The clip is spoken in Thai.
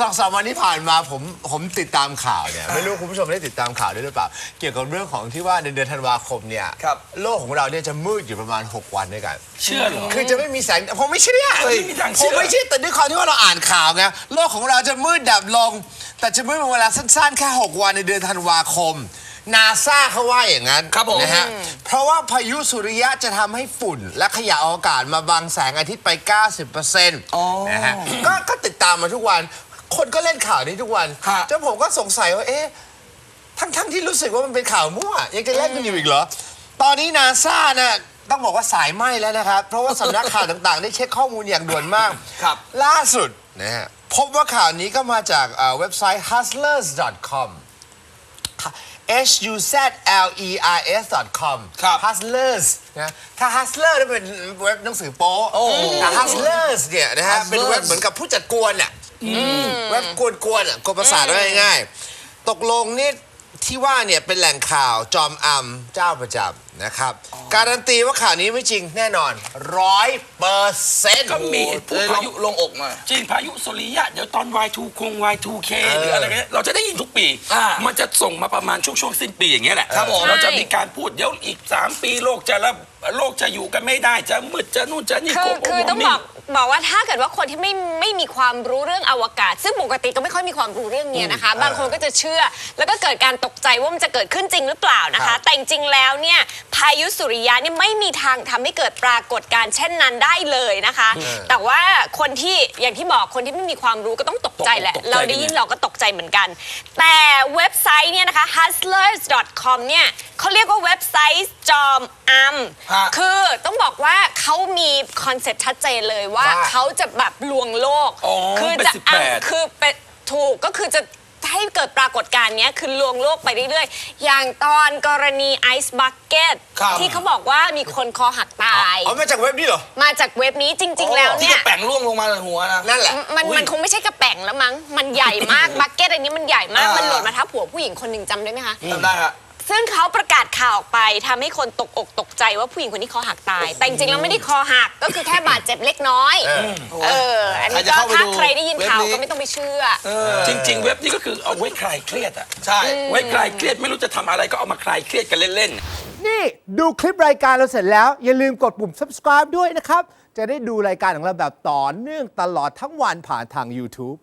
สองสามวันที่ผ่านมาผมผมติดตามข่าวเนี่ยไม่รู้คุณผู้ชมได้ติดตามข่าวด้วยหรือเปล่า เกี่ยวกับเรื่องของที่ว่าในเดือนธันวาคมเนี่ยครับ โลกของเราเนี่ยจะมืดอยู่ประมาณ 6 วันด้วยกัน เชื่อเหรอ คือจะไม่มีแสงผมไม่เชื่อเฮ้ยไม่มีทางเชื่ผอ มไม่เชื่อแต่ด้วยความที่ว่าเราอ่านข่าวไงโลกของเราจะมืดดับลง แต่จะมืดเป็นเวลาสั้นๆแค่ 6 วันในเดือนธันวาคมนาซาเขาว่าอย่างนั้นครับผม นะฮะเพราะว่าพายุสุริยะจะทำให้ฝุ่น และขยะอวกาศมาบังแสงอาทิตย์ไป 90%นะฮะก็ก็ติดตามมาทุกวัน คนก็เล่นข่าวนี้ทุกวันฮะ จนผมก็สงสัยว่าเอ๊ะทั้งทั้งที่รู้สึกว่ามันเป็นข่าวมั่วยังจะเล่นกันอยู่อีกเหรอ ตอนนี้นาซาน่ะต้องบอกว่าสายไหมแล้วนะครับ เพราะว่าสำนักข่าวต่างๆ ได้เช็คข้อมูลอย่างด่วนมาก ครับ ล่าสุดนะฮะพบว่าข่าวนี้ก็มาจากเอ่อเว็บไซต์ hustlers.com h u z l e r s com ครับ hustlers นะถ้า hustler นี่เป็นเว็บหนังสือโป๊ะแต่ hustlers เนี่ยนะฮะเป็นเว็บ Hustlers เหมือนกับผู้จัดกวนอะ เว็บกวนๆอะกวนประสาทได้ง่ายๆตกลงนี่ที่ว่าเนี่ยเป็นแหล่งข่าวจอมอำเจ้าประจำ นะครับ การันตีว่าข่าวนี้ไม่จริงแน่นอนร้อยเปอร์เซ็นต์ ก็มีพูดเลยลพางยุลงอกหน่อยจริงพายุสุริยะ เดี๋ยวตอน Y2 คง Y2K หรืออะไรเงี้ยเราจะได้ยินทุกปี อ่ามันจะส่งมาประมาณช่วงช่วงสิ้นปีอย่างเงี้ยแหละครับผมเราจะมีการพูดเดี๋ยวอีก 3 ปีโลกจะระโลกจะอยู่กันไม่ได้จะมืดจะนู่นจะนี่คือโกโคือต้องมิบอกบอกว่าถ้าเกิดว่าคนที่ไม่ไม่มีความรู้เรื่องอวกาศ ซึ่งปกติก็ไม่ค่อยมีความรู้เรื่องเนี้ยนะคะ บางคนก็จะเชื่อ แล้วก็เกิดการตกใจว่ามันจะเกิดขึ้นจริงหรือเปล่านะครัคะ บ แต่จริงๆแล้วเนี่ย พายุสุริยะเนี่ยไม่มีทางทำให้เกิดปรากฏการณ์เช่นนั้นได้เลยนะคะ แต่ว่าคนที่อย่างที่บอกคนที่ไม่มีความรู้ก็ต้องตกใจแหละ ตกใจเราได้ยินเราก็ตกใจเหมือนกัน แต่เว็บไซต์เนี่ยนะคะ hustlers.com เนี่ยเขาเรียกว่าเว็บไซต์จอมอำฮะคือต้องบอกว่าเขามีคอนเซ็ปต์ชัดเจนเลยว่าว่าเขาจะแบบลวงโลก อ๋อคืเป็นจะสิบแปด คือเป็นถูกก็คือจะให้ เกิดปรากฏการณ์เนี้ยคือลวงโลกไปเรื่อยๆ อย่างตอนกรณีไอซ์บักเก็ตครับ ที่เขาบอกว่ามีคนคอหักตาย เอามาจากเว็บนี้เหรอมาจากเว็บนี้จริง ๆ แล้วที่เนี่กย ระแป่งร่วงลงมาในหัวนะ นั่นแหละ มันอุ๊ยมันคงไม่ใช่กระแป๋งแล้วมั้ง มันใหญ่มาก บักเก็ตอันนี้มันใหญ่มาก อ่ามั มันหล่นมาทับหัวผู้หญิงคนหนึ่งจำได้ไหมคะ จำได้ฮะ ซึ่งเขาประกาศข่าวออกไปทำให้คนตกอกตกใจว่าผู้หญิงคนนี้คอหักตาย แต่จริงๆแล้วไม่ได้คอหักก็คือแค่บาดเจ็บเล็กน้อย เออ อันนี้ใครจะก็เข้าไปถ้าดูใครได้ยินข่าวเว็บนี้ ก็ไม่ต้องไปเชื่อ จริง ๆ เว็บนี้ก็คือเอาไว้คลายเครียดอะใช่ ไว้คลายเครียดไม่รู้จะทำอะไรก็เอามาคลายเครียดกันเล่นๆ นี่ดูคลิปรายการเราเสร็จแล้ว อย่าลืมกดปุ่ม subscribe ด้วยนะครับ จะได้ดูรายการของเราแบบต่อเนื่องตลอดทั้งวันผ่านทาง YouTube